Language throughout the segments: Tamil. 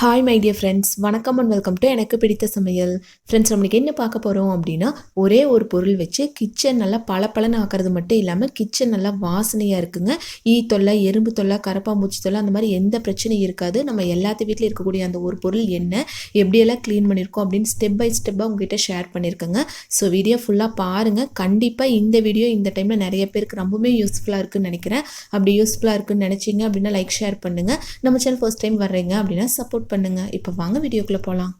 ஹாய் மை டியர் ஃப்ரெண்ட்ஸ் வணக்கம் அண்ட் வெல்கம் டு எனக்கு பிடித்த சமையல். ஃப்ரெண்ட்ஸ் நம்மளுக்கு என்ன பார்க்க போகிறோம் அப்படின்னா ஒரே ஒரு பொருள் வச்சு கிச்சன் நல்லா பளபளன்னு ஆக்கிறது மட்டும் இல்லாமல் கிச்சன் நல்லா வாசனையாக இருக்குங்க. ஈ தொல்லை எறும்பு தொல்லை கரப்பாம்பூச்சி தொல்லை அந்த மாதிரி எந்த பிரச்சனையும் இருக்காது. நம்ம எல்லாத்து வீட்டில் இருக்கக்கூடிய அந்த ஒரு பொருள் என்ன எப்படியெல்லாம் க்ளீன் பண்ணியிருக்கோம் அப்படின்னு ஸ்டெப் பை ஸ்டெப்பாக உங்ககிட்ட ஷேர் பண்ணியிருக்கேங்க. ஸோ வீடியோ ஃபுல்லாக பாருங்கள் கண்டிப்பாக இந்த வீடியோ இந்த டைமில் நிறைய பேருக்கு ரொம்பவுமே யூஸ்ஃபுல்லாக இருக்குன்னு நினைக்கிறேன். அப்படி யூஸ்ஃபுல்லாக இருக்குன்னு நினச்சிங்க அப்படின்னா லைக் ஷேர் பண்ணுங்கள் நம்ம சேனல் ஃபர்ஸ்ட் டைம் வர்றீங்க அப்படின்னா சப்போர்ட் பண்ணுங்கள் இப்போ வாங்க வீடியோக்குள்ளே போகலாம்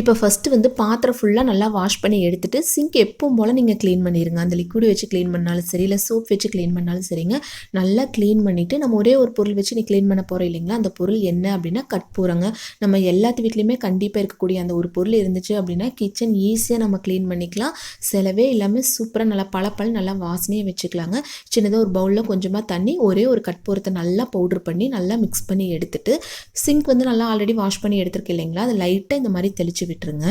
இப்போ ஃபஸ்ட்டு வந்து பாத்திரம் ஃபுல்லாக நல்லா வாஷ் பண்ணி எடுத்துகிட்டு சிங்க் எப்பவும் போல் நீங்கள் க்ளீன் பண்ணிடுங்க அந்த லிக்விட் வச்சு க்ளீன் பண்ணாலும் சரி இல்லை சோப் வச்சு க்ளீன் பண்ணாலும் சரிங்க. நல்லா க்ளீன் பண்ணிவிட்டு நம்ம ஒரே ஒரு பொருள் வச்சு நீ க்ளீன் பண்ண போகிறோம் இல்லைங்களா? அந்த பொருள் என்ன அப்படின்னா கற்பூரங்க. நம்ம எல்லாத்து வீட்லேயுமே கண்டிப்பாக இருக்கக்கூடிய அந்த ஒரு பொருள் இருந்துச்சு அப்படின்னா கிச்சன் ஈஸியாக நம்ம க்ளீன் பண்ணிக்கலாம். செலவே இல்லாமல் சூப்பராக நல்லா பளபள நல்லா வாசனையை வச்சுக்கலாங்க. சின்னதாக ஒரு பவுலில் கொஞ்சமாக தண்ணி ஒரே ஒரு கற்பூரத்தை நல்லா பவுட்ரு பண்ணி நல்லா மிக்ஸ் பண்ணி எடுத்துட்டு சிங்க் வந்து நல்லா ஆல்ரெடி வாஷ் பண்ணி எடுத்துருக்கு இல்லைங்களா? அதை லைட்டாக இந்த மாதிரி தெளிச்சு விட்டுருங்க.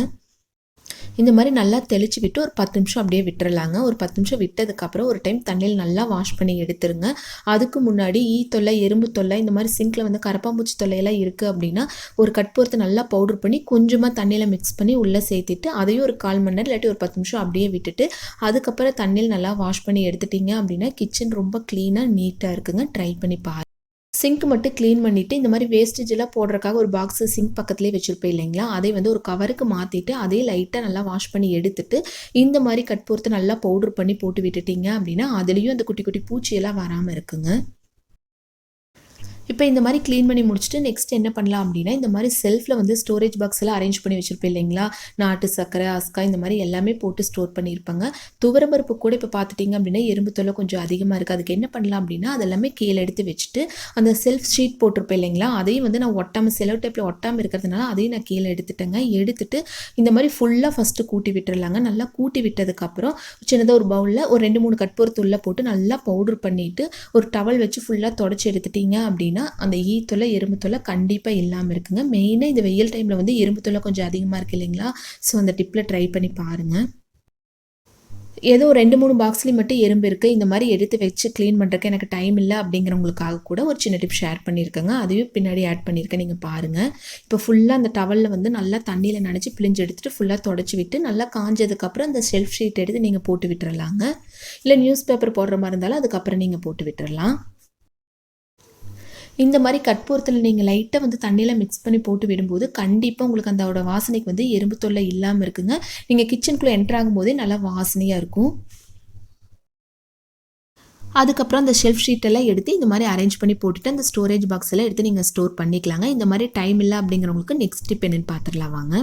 இந்த மாதிரி நல்லா தெளித்து விட்டு ஒரு பத்து நிமிஷம் அப்படியே விட்டுறலாங்க. ஒரு பத்து நிமிஷம் விட்டதுக்கப்புறம் ஒரு டைம் தண்ணியில் நல்லா வாஷ் பண்ணி எடுத்துருங்க. அதுக்கு முன்னாடி ஈ தொல்லை எறும்பு தொல்லை இந்த மாதிரி சிங்கில் வந்து கரப்பாம்பூச்சி தொல்லையெல்லாம் இருக்குது அப்படின்னா ஒரு கட்பூரத்தை நல்லா பவுடர் பண்ணி கொஞ்சமாக தண்ணியில் மிக்ஸ் பண்ணி உள்ளே சேர்த்துட்டு அதையும் ஒரு கால் மணி நேரம் இல்லாட்டி ஒரு பத்து நிமிஷம் அப்படியே விட்டுட்டு அதுக்கப்புறம் தண்ணியில் நல்லா வாஷ் பண்ணி எடுத்துட்டீங்க அப்படின்னா கிச்சன் ரொம்ப க்ளீனாக நீட்டாக இருக்குங்க. ட்ரை பண்ணி பாருங்கள் சிங்க் மட்டும் க்ளீன் பண்ணிவிட்டு இந்த மாதிரி வேஸ்டேஜ் எல்லாம் போடுறதுக்காக ஒரு பாக்ஸ் சிங்க் பக்கத்துலேயே வச்சுருப்பேன் இல்லைங்களா? அதை வந்து ஒரு கவருக்கு மாற்றிட்டு அதே லைட்டாக நல்லா வாஷ் பண்ணி எடுத்துட்டு இந்த மாதிரி கட்பூரத்தை நல்லா பவுடர் பண்ணி போட்டு விட்டுட்டீங்க அப்படின்னா அதுலேயும் அந்த குட்டி குட்டி பூச்சியெல்லாம் வராமல் இருக்குங்க. இப்போ இந்த மாதிரி க்ளீன் பண்ணி முடிச்சுட்டு நெக்ஸ்ட் என்ன பண்ணலாம் அப்படின்னா இந்த மாதிரி செல்ஃபில் வந்து ஸ்டோரேஜ் பாக்ஸ் எல்லாம் அரேஞ்ச் பண்ணி வச்சுருப்பேன் இல்லைங்களா? நாட்டு சர்க்கரை அஸ்கா இந்த மாதிரி எல்லாமே போட்டு ஸ்டோர் பண்ணியிருப்பாங்க. துவரம்பருப்பு கூட இப்போ பார்த்துட்டிங்க அப்படின்னா எறும்பு தொல்லை கொஞ்சம் அதிகமாக இருக்குது அதுக்கு என்ன பண்ணலாம் அப்படின்னா அதெல்லாமே கீழே எடுத்து வச்சுட்டு அந்த செல்ஃப் ஷீட் போட்டிருப்பேன் இல்லைங்களா? அதையும் வந்து நான் ஒட்டாமல் செலவு டைப்பில் ஒட்டாமல் இருக்கிறதுனால அதையும் நான் கீழே எடுத்துட்டேங்க. எடுத்துட்டு இந்த மாதிரி ஃபுல்லாக ஃபஸ்ட்டு கூட்டி விட்டுறலாங்க. நல்லா கூட்டி விட்டதுக்கப்புறம் சின்னதாக ஒரு பவுலில் ஒரு ரெண்டு மூணு கற்பூரத்துள்ளே போட்டு நல்லா பவுடர் பண்ணிவிட்டு ஒரு டவல் வச்சு ஃபுல்லாக தொடச்சி எடுத்துட்டீங்க அப்படின்னு அந்த ஈ தொல்லை எறும்பு தொலை கண்டிப்பாக இல்லாமல் இருக்குங்க. மெயினாக இந்த வெயில் டைமில் வந்து எறும்பு தொலை கொஞ்சம் அதிகமாக இருக்குது இல்லைங்களா? ஸோ அந்த டிப்பில் ட்ரை பண்ணி பாருங்கள் ஏதோ ரெண்டு மூணு பாக்ஸ்லேயும் மட்டும் எறும்பு இருக்குது இந்த மாதிரி எடுத்து வச்சு க்ளீன் பண்ணுறக்கு எனக்கு டைம் இல்லை அப்படிங்கிறவங்களுக்காக கூட ஒரு சின்ன டிப் ஷேர் பண்ணியிருக்கேங்க. அதையும் பின்னாடி ஆட் பண்ணியிருக்கேன். நீங்கள் பாருங்கள் இப்போ ஃபுல்லாக அந்த டவலில் வந்து நல்லா தண்ணியில் நினச்சி பிழிஞ்சு எடுத்துகிட்டு ஃபுல்லாக தொடச்சி விட்டு நல்லா காஞ்சதுக்கப்புறம் அந்த ஷெல்ஃப் ஷீட் எடுத்து நீங்கள் போட்டு விட்டுறலாங்க. இல்லை நியூஸ் பேப்பர் போடுற மாதிரி இருந்தாலும் அதுக்கப்புறம் நீங்கள் போட்டு விட்டுறலாம். இந்த மாதிரி கற்பூரத்தில் நீங்கள் லைட்டாக வந்து தண்ணியில் மிக்ஸ் பண்ணி போட்டு விடும்போது கண்டிப்பாக உங்களுக்கு அதோட வாசனைக்கு வந்து எறும்பு தொல்லை இல்லாமல் இருக்குங்க. நீங்கள் கிச்சனுக்குள்ளே என்ட்ரு ஆகும்போதே நல்லா வாசனையாக இருக்கும். அதுக்கப்புறம் அந்த ஷெல்ஃப் ஷீட்டெல்லாம் எடுத்து இந்த மாதிரி அரேஞ்ச் பண்ணி போட்டுட்டு அந்த ஸ்டோரேஜ் பாக்ஸ் எல்லாம் எடுத்து நீங்கள் ஸ்டோர் பண்ணிக்கலாங்க. இந்த மாதிரி டைம் இல்லை அப்படிங்கிறவங்களுக்கு நெக்ஸ்ட் டிப் என்னென்னு பார்த்துடலாம் வாங்க.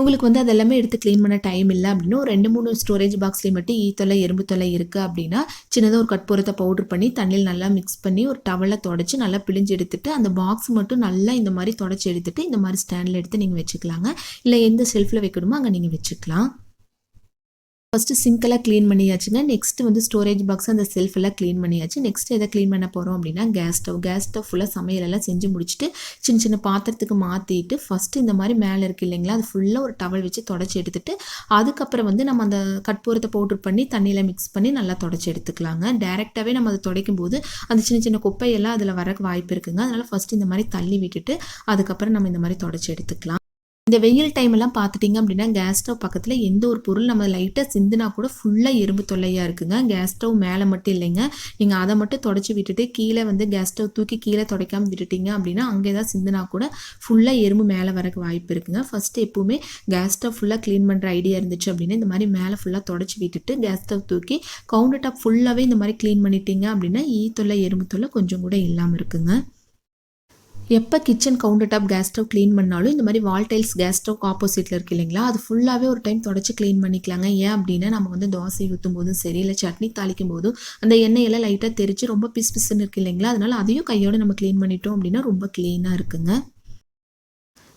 உங்களுக்கு வந்து அதெல்லாமே எடுத்து க்ளீன் பண்ண டைம் இல்லை அப்படின்னா ஒரு ரெண்டு மூணு ஸ்டோரேஜ் பாக்ஸ்லேயும் மட்டும் ஈ தொலை எறும்பு தொலை இருக்குது அப்படின்னா சின்னதாக ஒரு கட்பூரத்தை பவுடர் பண்ணி தண்ணியில் நல்லா மிக்ஸ் பண்ணி ஒரு டவலில் தொடச்சி நல்லா பிழிஞ்சு எடுத்துட்டு அந்த பாக்ஸ் மட்டும் நல்லா இந்த மாதிரி தொடச்சி எடுத்துட்டு இந்த மாதிரி ஸ்டாண்டில் எடுத்து நீங்கள் வச்சுக்கலாங்க. இல்லை எந்த ஷெல்ஃபில் வைக்கணுமோ அங்கே நீங்கள் வச்சுக்கலாம். ஃபஸ்ட்டு சிங்க்கெல்லாம் க்ளீன் பண்ணியாச்சுங்க. நெக்ஸ்ட் வந்து ஸ்டோரேஜ் பாக்ஸ் அந்த செல்ஃப் எல்லாம் க்ளீன் பண்ணியாச்சு. நெக்ஸ்ட் எதை க்ளீன் பண்ண போகிறோம் அப்படின்னா கேஸ் ஸ்டவ் கேஸ் ஸ்டவ் ஃபுல்லாக சமையலெல்லாம் செஞ்சு முடிச்சுட்டு சின்ன சின்ன பாத்திரத்துக்கு மாற்றிட்டு ஃபஸ்ட்டு இந்த மாதிரி மேலே இருக்குது இல்லைங்களா அது ஃபுல்லாக ஒரு டவல் வச்சு தொடச்சி எடுத்துகிட்டு அதுக்கப்புறம் வந்து நம்ம அந்த கட்பூரத்தை பவுட்ரு பண்ணி தண்ணியில் மிக்ஸ் பண்ணி நல்லா தொடச்சி எடுத்துக்கலாங்க. டேரெக்டாகவே நம்ம அதை துடைக்கும் போது அந்த சின்ன சின்ன குப்பையெல்லாம் அதில் வர வாய்ப்பு இருக்குங்க. அதனால் ஃபஸ்ட்டு இந்த மாதிரி தள்ளி விட்டுட்டு அதுக்கப்புறம் நம்ம இந்த மாதிரி தொடச்சி எடுத்துக்கலாம். இந்த வெயில் டைம் எல்லாம் பார்த்துட்டிங்க அப்படின்னா கேஸ் ஸ்டவ் பக்கத்தில் எந்த ஒரு பொருள் நம்ம லைட்டாக சிந்துனா கூட ஃபுல்லாக எறும்பு தொல்லையாக இருக்குங்க. கேஸ் ஸ்டவ் மேலே மட்டும் இல்லைங்க. நீங்கள் அதை மட்டும் தொடச்சி விட்டுட்டு கீழே வந்து கேஸ் ஸ்டவ் தூக்கி கீழே துடைக்காமல் விட்டுட்டீங்க அப்படின்னா அங்கே ஏதாவது சிந்துனா கூட ஃபுல்லாக எறும்பு மேலே வரக்கு வாய்ப்பு இருக்குங்க. ஃபஸ்ட்டு எப்போவுமே கேஸ் ஸ்டவ் ஃபுல்லாக க்ளீன் பண்ணுற ஐடியா இருந்துச்சு அப்படின்னா இந்த மாதிரி மேலே ஃபுல்லாக தொடச்சி விட்டுட்டு கேஸ் ஸ்டவ் தூக்கி கவுண்டர் டாப் ஃபுல்லாகவே இந்த மாதிரி க்ளீன் பண்ணிட்டீங்க அப்படின்னா ஈ தொல்லை எறும்பு தொல்லை கொஞ்சம் கூட இல்லாமல் இருக்குங்க. எப்போ kitchen counter top gas stove clean பண்ணாலும் இந்த மாதிரி வால் டைல்ஸ் கேஸ் ஸ்டவ் ஆப்போசிட்டில் இருக்குது இல்லைங்களா? அது ஃபுல்லாகவே ஒரு டைம் தொடச்சி க்ளீன் பண்ணிக்கலாங்க. ஏன் அப்படின்னா நம்ம வந்து தோசை ஊற்றும் போதும் சரி இல்லை சட்னி தாளிக்கும் போதும் அந்த எண்ணெயெல்லாம் லைட்டாக தெரிச்சு ரொம்ப பிஸ் பிஸ்ன்னு இருக்குது இல்லைங்களா? அதனால் அதையும் கையோடு நம்ம க்ளீன் பண்ணிட்டோம் அப்படின்னா ரொம்ப க்ளீனாக இருக்குங்க.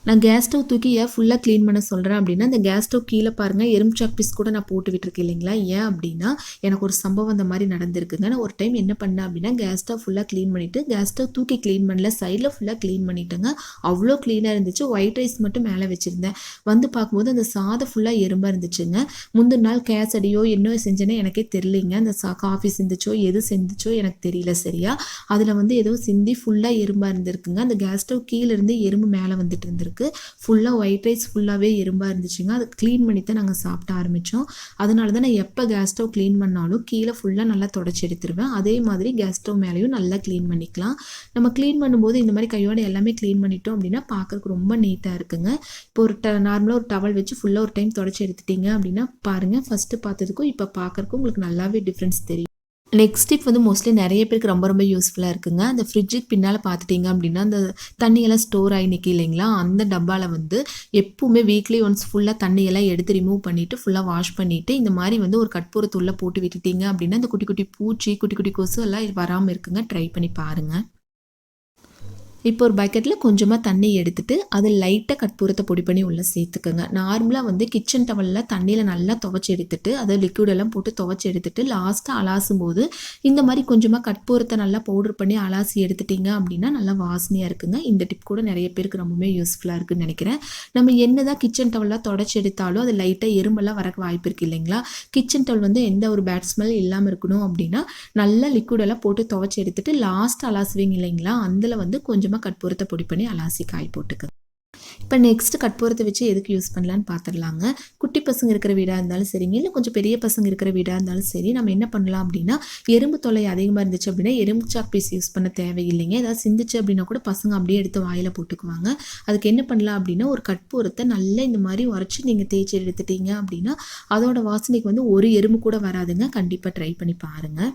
நான் கேஸ் ஸ்டவ் தூக்கி ஏன் ஃபுல்லாக க்ளீன் பண்ண சொல்கிறேன் அப்படின்னா அந்த கேஸ் ஸ்டவ் கீழே பாருங்கள் எறும்பு சாக் பீஸ் கூட நான் போட்டு விட்டுருக்கேன் இல்லைங்களா? ஏன் அப்படின்னா எனக்கு ஒரு சம்பவம் அந்த மாதிரி நடந்திருக்குங்க. நான் ஒரு டைம் என்ன பண்ணேன் அப்படின்னா கேஸ் ஸ்டவ் ஃபுல்லாக க்ளீன் பண்ணிவிட்டு கேஸ் ஸ்டவ் தூக்கி க்ளீன் பண்ணல சைடில் ஃபுல்லாக க்ளீன் பண்ணிட்டேங்க. அவ்வளோ க்ளீனாக இருந்துச்சு. ஒயிட் ரைஸ் மட்டும் மேலே வச்சுருந்தேன். வந்து பார்க்கும்போது அந்த சாதம் ஃபுல்லாக எறும்பாக இருந்துச்சுங்க. முந்தின நாள் கேஸ் அடியோ என்ன செஞ்சேனே எனக்கே தெரியலைங்க. அந்த சா காஃபி சிந்துச்சோ எது சிந்துச்சோ எனக்கு தெரியல சரியா. அதில் வந்து ஏதோ சிந்தி ஃபுல்லாக எறும்பாக இருந்திருக்குங்க. அந்த கேஸ் ஸ்டவ் கீழேருந்து எறும்பு மேலே வந்துட்டு இருந்திருக்கு. ஃபுல்லாக ஒயிட் ரைஸ் ஃபுல்லாகவே எறும்பாக இருந்துச்சுங்க. அதை க்ளீன் பண்ணி தான் நாங்கள் சாப்பிட ஆரம்பித்தோம் அதனால தான் நான் எப்போ கேஸ் ஸ்டவ் க்ளீன் பண்ணாலும் கீழே ஃபுல்லாக நல்லா தொடச்சி எடுத்துருவேன். அதே மாதிரி கேஸ் ஸ்டவ் மேலேயும் நல்லா க்ளீன் பண்ணிக்கலாம். நம்ம க்ளீன் பண்ணும்போது இந்த மாதிரி கையோட எல்லாமே க்ளீன் பண்ணிட்டோம் அப்படின்னா பார்க்குறக்கு ரொம்ப நீட்டாக இருக்குங்க. இப்போ ஒரு ட நார்மலாக ஒரு டவல் வச்சு ஃபுல்லாக ஒரு டைம் தொடச்சி எடுத்துட்டீங்க அப்படின்னா பாருங்கள் ஃபஸ்ட்டு பார்த்ததுக்கும் இப்போ பார்க்குறக்கும் உங்களுக்கு நல்லாவே டிஃப்ரென்ஸ் தெரியும். நெக்ஸ்ட் டிப் வந்து மோஸ்ட்லி நிறைய பேருக்கு ரொம்ப ரொம்ப யூஸ்ஃபுல்லாக இருக்குங்க. அந்த ஃப்ரிட்ஜுக்கு பின்னால் பார்த்துட்டிங்க அப்படின்னா அந்த தண்ணியெல்லாம் ஸ்டோர் ஆகி நிற்கி இல்லைங்களா? அந்த டப்பாவில் வந்து எப்பவுமே வீக்லி ஒன்ஸ் ஃபுல்லாக தண்ணியெல்லாம் எடுத்து ரிமூவ் பண்ணிவிட்டு ஃபுல்லாக வாஷ் பண்ணிவிட்டு இந்த மாதிரி வந்து ஒரு கற்பூரத்துள்ளே போட்டு விட்டுட்டிங்க அப்படின்னா அந்த குட்டி குட்டி பூச்சி குட்டி குட்டி கொசு எல்லாம் வராமல் இருக்குங்க. ட்ரை பண்ணி பாருங்கள் இப்போ ஒரு பக்கெட்டில் கொஞ்சமாக தண்ணி எடுத்துட்டு அது லைட்டாக கற்பூரத்தை பொடி பண்ணி உள்ளே சேர்த்துக்கோங்க. நார்மலாக வந்து கிச்சன் டவலில் தண்ணியில் நல்லா துவைச்சி எடுத்துட்டு அதை லிக்யூடெல்லாம் போட்டு துவைச்சி எடுத்துட்டு லாஸ்ட்டாக அலாசும் போது இந்த மாதிரி கொஞ்சமாக கற்பூரத்தை நல்லா பவுடர் பண்ணி அலாசி எடுத்துட்டிங்க அப்படின்னா நல்லா வாசனையாக இருக்குங்க. இந்த டிப் கூட நிறைய பேருக்கு ரொம்பவே யூஸ்ஃபுல்லாக இருக்குன்னு நினைக்கிறேன். நம்ம என்ன தான் கிச்சன் டவலில் தொடச்சி எடுத்தாலும் அது லைட்டாக எறும்பெல்லாம் வரக்கு வாய்ப்பு இருக்குது இல்லைங்களா? கிச்சன் டவல் வந்து எந்த ஒரு பேட் ஸ்மெல் இல்லாமல் இருக்கணும் அப்படின்னா நல்லா லிக்யூடெல்லாம் போட்டு துவைச்சி எடுத்துட்டு லாஸ்ட் அலாசுவீங்க இல்லைங்களா? அதில் வந்து கொஞ்சம் கொஞ்சமாக கற்பூரத்தை பொடி பண்ணி அலாசி காய் போட்டுக்க இப்போ நெக்ஸ்ட் கற்பூரத்தை வச்சு எதுக்கு யூஸ் பண்ணலான்னு பார்த்துடலாங்க குட்டி பசங்க இருக்கிற வீடாக இருந்தாலும் சரிங்க இல்லை கொஞ்சம் பெரிய பசங்க இருக்கிற வீடாக இருந்தாலும் சரி நம்ம என்ன பண்ணலாம் அப்படின்னா எறும்பு தொலை அதிகமாக இருந்துச்சு அப்படின்னா எறும்பு சாக் பீஸ் யூஸ் பண்ண தேவையில்லைங்க. ஏதாவது சிந்துச்சு அப்படின்னா கூட பசங்க அப்படியே எடுத்து வாயில் போட்டுக்குவாங்க. அதுக்கு என்ன பண்ணலாம் அப்படின்னா ஒரு கற்பூரத்தை நல்லா இந்த மாதிரி உரைச்சி நீங்கள் தேய்ச்சி எடுத்துட்டீங்க அப்படின்னா அதோட வாசனைக்கு வந்து ஒரு எறும்பு கூட வராதுங்க. கண்டிப்பாக ட்ரை பண்ணி பாருங்கள்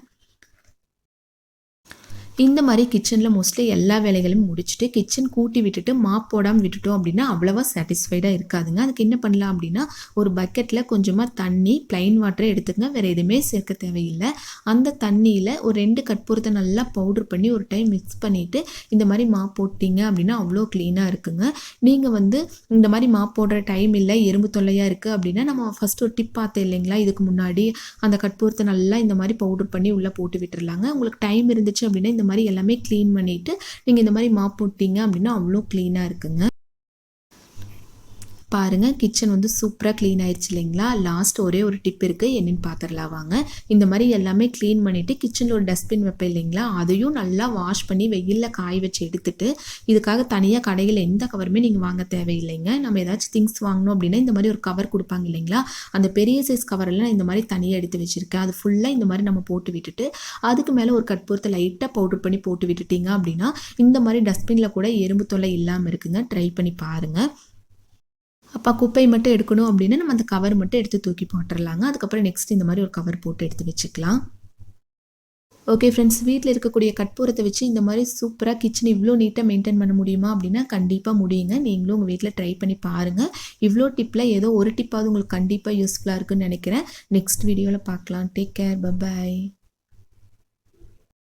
இந்த மாதிரி கிச்சனில் மோஸ்ட்லி எல்லா வேலைகளும் முடிச்சுட்டு கிச்சன் கூட்டி விட்டுட்டு மாப் போடாமல் விட்டுட்டோம் அப்படின்னா அவ்வளோவா சாட்டிஸ்ஃபைடாக இருக்காதுங்க. அதுக்கு என்ன பண்ணலாம் அப்படின்னா ஒரு பக்கெட்டில் கொஞ்சமாக தண்ணி ப்ளைன் வாட்டரை எடுத்துங்க வேறு எதுவுமே சேர்க்க தேவையில்லை. அந்த தண்ணியில் ஒரு ரெண்டு கற்பூரத்தை நல்லா பவுடர் பண்ணி ஒரு டைம் மிக்ஸ் பண்ணிவிட்டு இந்த மாதிரி மாப் போட்டிங்க அப்படின்னா அவ்வளோ க்ளீனாக இருக்குங்க. நீங்கள் வந்து இந்த மாதிரி மாப் போடுற டைம் இல்லை எறும்பு தொல்லையாக இருக்குது அப்படின்னா நம்ம ஃபஸ்ட்டு ஒரு டிப் பார்த்தேன் இல்லைங்களா? இதுக்கு முன்னாடி அந்த கற்பூரத்தை நல்லா இந்த மாதிரி பவுடர் பண்ணி உள்ளே போட்டு விட்டுருலாங்க உங்களுக்கு டைம் இருந்துச்சு அப்படின்னா இந்த இந்த மாதிரி எல்லாமே க்ளீன் பண்ணிவிட்டு நீங்கள் இந்த மாதிரி மாப் போட்டிங்க அப்படின்னா அவ்வளோ க்ளீனாக இருக்குங்க. பாருங்கள் கிச்சன் வந்து சூப்பராக க்ளீன் ஆயிடுச்சு இல்லைங்களா? லாஸ்ட் ஒரே ஒரு டிப் இருக்குது என்னென்னு பார்த்துடலாம் வாங்க. இந்த மாதிரி எல்லாமே க்ளீன் பண்ணிவிட்டு கிச்சனில் ஒரு டஸ்ட்பின் வைப்பேன் இல்லைங்களா? அதையும் நல்லா வாஷ் பண்ணி வெயிலில் காய வச்சு எடுத்துட்டு இதுக்காக தனியாக கடையில் எந்த கவருமே நீங்கள் வாங்க தேவையில்லைங்க. நம்ம ஏதாச்சும் திங்ஸ் வாங்கணும் அப்படின்னா இந்த மாதிரி ஒரு கவர் கொடுப்பாங்க இல்லைங்களா? அந்த பெரிய சைஸ் கவரெல்லாம் இந்த மாதிரி தனியாக எடுத்து வச்சுருக்கேன். அது ஃபுல்லாக இந்த மாதிரி நம்ம போட்டு விட்டுட்டு அதுக்கு மேலே ஒரு கற்பூரத்தை லைட்டாக பவுடர் பண்ணி போட்டு விட்டுட்டிங்க அப்படின்னா இந்த மாதிரி டஸ்ட்பினில் கூட எறும்பு தொல்லை இல்லாமல் இருக்குங்க. ட்ரை பண்ணி பாருங்கள் அப்போ குப்பை மட்டும் எடுக்கணும் அப்படின்னா நம்ம அந்த கவர் மட்டும் எடுத்து தூக்கி போட்டுடலாங்க அதுக்கப்புறம் நெக்ஸ்ட் இந்த மாதிரி ஒரு கவர் போட்டு எடுத்து வச்சுக்கலாம். ஓகே ஃப்ரெண்ட்ஸ் வீட்டில் இருக்கக்கூடிய கற்பூரத்தை வச்சு இந்த மாதிரி சூப்பராக கிச்சன் இவ்வளோ நீட்டாக மெயின்டைன் பண்ண முடியுமா அப்படின்னா கண்டிப்பாக முடியுங்க. நீங்களும் உங்கள் வீட்டில் ட்ரை பண்ணி பாருங்கள் இவ்வளோ டிப்பில் ஏதோ ஒரு டிப்பாவது உங்களுக்கு கண்டிப்பாக யூஸ்ஃபுல்லாக இருக்குன்னு நினைக்கிறேன். நெக்ஸ்ட் வீடியோவில் பார்க்கலாம். Take care bye bye